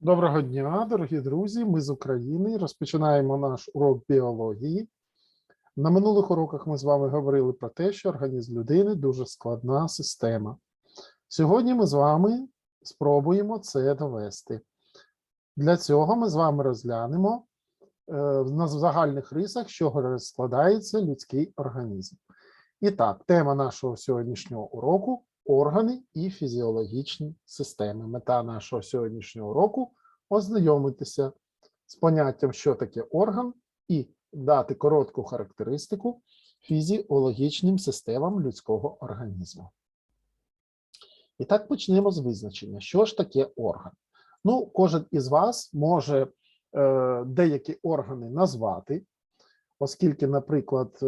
Доброго дня, дорогі друзі. Ми з України розпочинаємо наш урок біології. На минулих уроках ми з вами говорили про те, що організм людини дуже складна система. Сьогодні ми з вами спробуємо це довести. Для цього ми з вами розглянемо е, на загальних рисах, чого складається людський організм. І так, тема нашого сьогоднішнього уроку органи і фізіологічні системи. Мета нашого сьогоднішнього уроку ознайомитися з поняттям, що таке орган, і дати коротку характеристику фізіологічним системам людського організму. І так почнемо з визначення, що ж таке орган. Ну, кожен із вас може е, деякі органи назвати, оскільки, наприклад, е,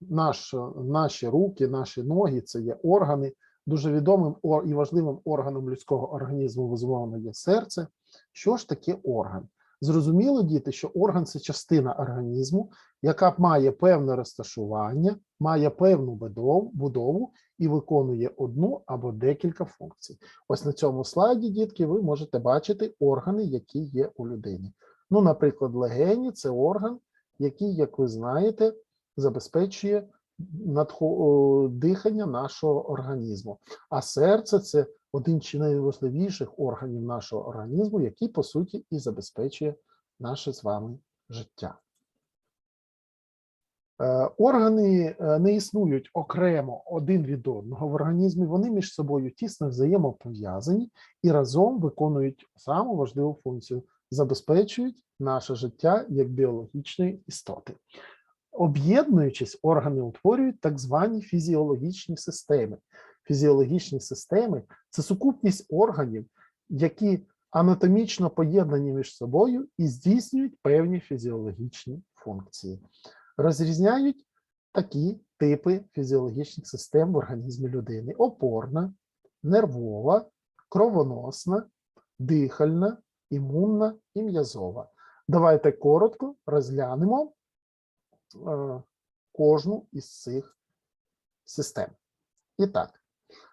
наш, наші руки, наші ноги це є органи. Дуже відомим і важливим органом людського організму, безумовно, є серце. Що ж таке орган? Зрозуміло, діти, що орган це частина організму, яка має певне розташування, має певну будову, і виконує одну або декілька функцій. Ось на цьому слайді, дітки, ви можете бачити органи, які є у людини. Ну, наприклад, легені це орган, який, як ви знаєте, забезпечує дихання нашого організму. А серце це один чи найважливіших органів нашого організму, який, по суті, і забезпечує наше з вами життя. Е, Органи е, не існують окремо один від одного в організмі, вони між собою тісно взаємопов'язані і разом виконують саму важливу функцію забезпечують наше життя як біологічної істоти. Об'єднуючись, органи утворюють так звані фізіологічні системи. Фізіологічні системи це сукупність органів, які анатомічно поєднані між собою і здійснюють певні фізіологічні функції. Розрізняють такі типи фізіологічних систем в організмі людини: опорна, нервова, кровоносна, дихальна, імунна і м'язова. Давайте коротко розглянемо кожну із цих систем. І так,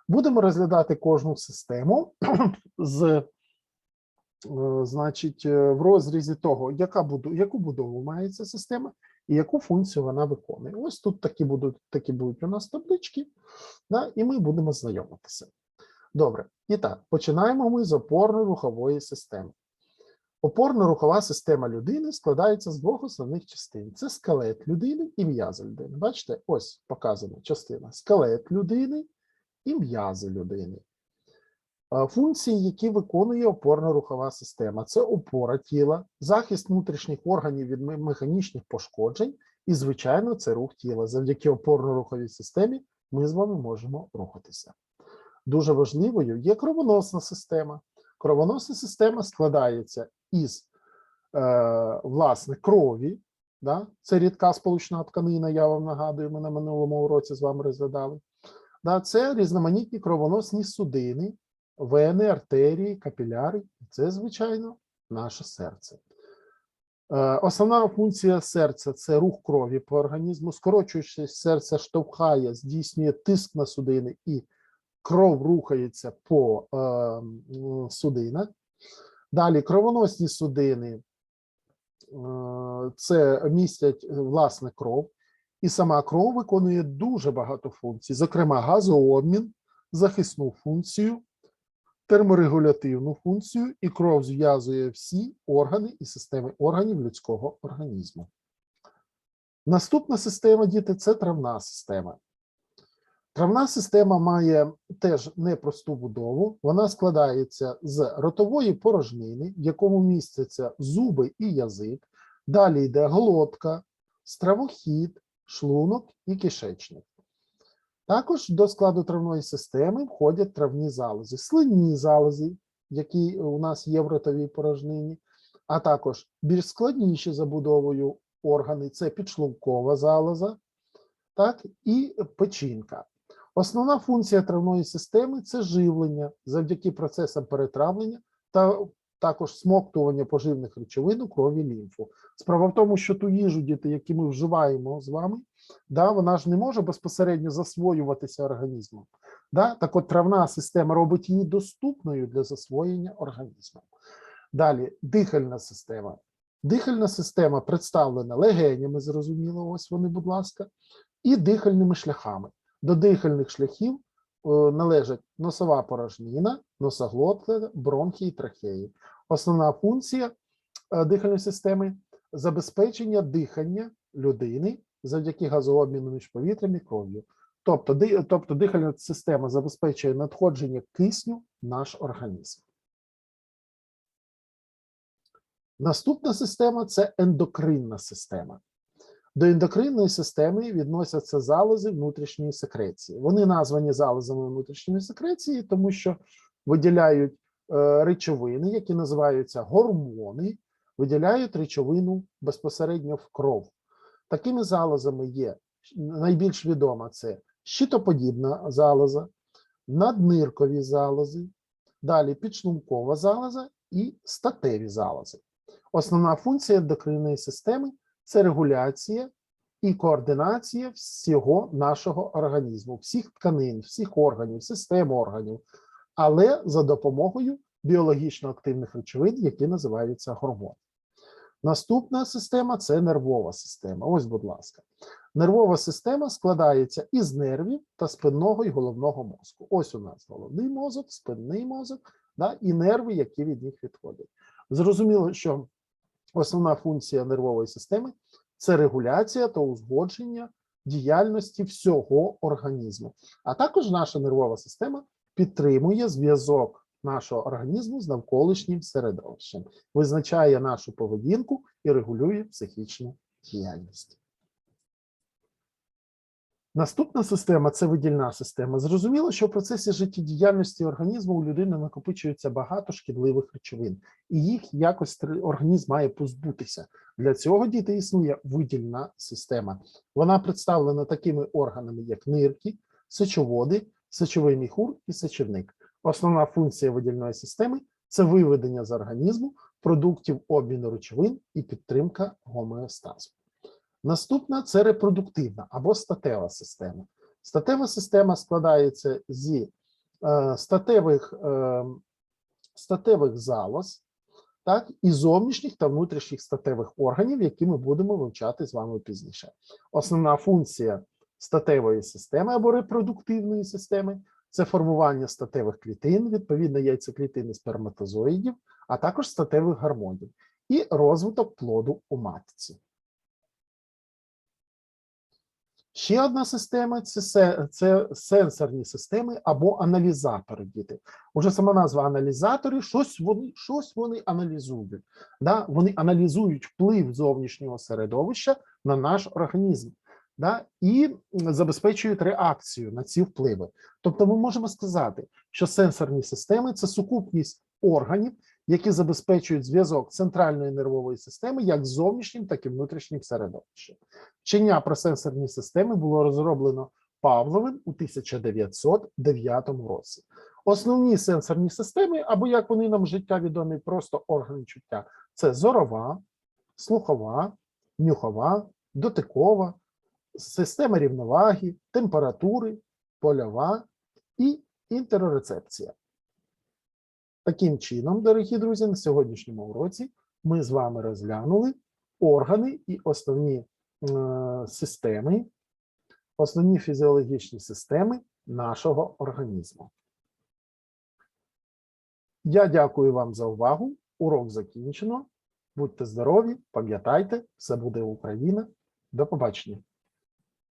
будемо розглядати кожну систему з, е, значить, е, в розрізі того, яка буду, яку будову має ця система і яку функцію вона виконує. Ось тут такі будуть, такі будуть у нас таблички, да, і ми будемо знайомитися. Добре, і так, починаємо ми з опорно-рухової системи. Опорно-рухова система людини складається з двох основних частин: це скелет людини і м'язи людини. Бачите, ось показана частина: скелет людини і м'язи людини. Е, Функції, які виконує опорно-рухова система, це опора тіла, захист внутрішніх органів від механічних пошкоджень, і, звичайно, це рух тіла. Завдяки опорно-руховій системі ми з вами можемо рухатися. Дуже важливою є кровоносна система. Кровоносна система складається із е, власне крові. Да? Це рідка сполучна тканина, я вам нагадую, ми на минулому уроці з вами розглядали. Да? Це різноманітні кровоносні судини, вени, артерії, капіляри. Це, звичайно, наше серце. Е, Основна функція серця це рух крові по організму. Скорочуючись, серце штовхає, здійснює тиск на судини і кров рухається по е, судинах. Далі кровоносні судини е, це містять е, власне кров, і сама кров виконує дуже багато функцій, зокрема, газообмін, захисну функцію, терморегулятивну функцію, і кров зв'язує всі органи і системи органів людського організму. Наступна система, діти, це травна система. Травна система має теж непросту будову. Вона складається з ротової порожнини, в якому містяться зуби і язик. Далі йде глотка, стравохід, шлунок і кишечник. Також до складу травної системи входять травні залози, слинні залози, які у нас є в ротовій порожнині, а також більш складніші забудовою органи це підшлункова залоза, так, і печінка. Основна функція травної системи це живлення завдяки процесам перетравлення та також смоктування поживних речовин у крові лімфу. Справа в тому, що ту їжу, діти, які ми вживаємо з вами, да, вона ж не може безпосередньо засвоюватися організмом. Да? Так от травна система робить її доступною для засвоєння організмом. Далі дихальна система. Дихальна система представлена легенями, зрозуміло, ось вони, будь ласка, і дихальними шляхами. До дихальних шляхів е, належать носова порожнина, носоглотка, бронхи і трахеї. Основна функція е, дихальної системи забезпечення дихання людини завдяки газообміну між повітрям і кров'ю. Тобто, ди- тобто дихальна система забезпечує надходження кисню в наш організм. Наступна система це ендокринна система. До ендокринної системи відносяться залози внутрішньої секреції. Вони названі залозами внутрішньої секреції, тому що виділяють е, речовини, які називаються гормони, виділяють речовину безпосередньо в кров. Такими залозами є найбільш відома це щитоподібна залоза, надниркові залози, далі підшлункова залоза і статеві залози. Основна функція ендокринної системи це регуляція і координація всього нашого організму, всіх тканин, всіх органів, систем органів, але за допомогою біологічно активних речовин, які називаються гормони. Наступна система це нервова система. Ось, будь ласка. Нервова система складається із нервів та спинного і головного мозку. Ось у нас головний мозок, спинний мозок да, і нерви, які від них відходять. Зрозуміло, що основна функція нервової системи це регуляція та узгодження діяльності всього організму. А також наша нервова система підтримує зв'язок нашого організму з навколишнім середовищем, визначає нашу поведінку і регулює психічну діяльність. Наступна система це видільна система. Зрозуміло, що в процесі життєдіяльності організму у людини накопичується багато шкідливих речовин, і їх якось організм має позбутися. Для цього діти існує видільна система. Вона представлена такими органами, як нирки, сечоводи, сечовий міхур і сечівник. Основна функція видільної системи це виведення з організму продуктів обміну речовин і підтримка гомеостазу. Наступна це репродуктивна або статева система. Статева система складається зі е, статевих, е, статевих залоз, так, і зовнішніх та внутрішніх статевих органів, які ми будемо вивчати з вами пізніше. Основна функція статевої системи або репродуктивної системи це формування статевих клітин, відповідно яйцеклітини сперматозоїдів, а також статевих гормонів і розвиток плоду у матці. Ще одна система це, це сенсорні системи або аналізатори. Діти. Уже сама назва аналізатори, щось вони, щось вони аналізують. Да? Вони аналізують вплив зовнішнього середовища на наш організм да? і забезпечують реакцію на ці впливи. Тобто, ми можемо сказати, що сенсорні системи це сукупність органів, які забезпечують зв'язок центральної нервової системи як з зовнішнім, так і внутрішнім середовищем. Вчення про сенсорні системи було розроблено Павловим у 1909 році. Основні сенсорні системи, або як вони нам життя відомі, просто органи чуття, це зорова, слухова, нюхова, дотикова, система рівноваги, температури, польова і інтерорецепція. Таким чином, дорогі друзі, на сьогоднішньому уроці ми з вами розглянули органи і основні е, системи, основні фізіологічні системи нашого організму. Я дякую вам за увагу. Урок закінчено. Будьте здорові, пам'ятайте, все буде Україна. До побачення.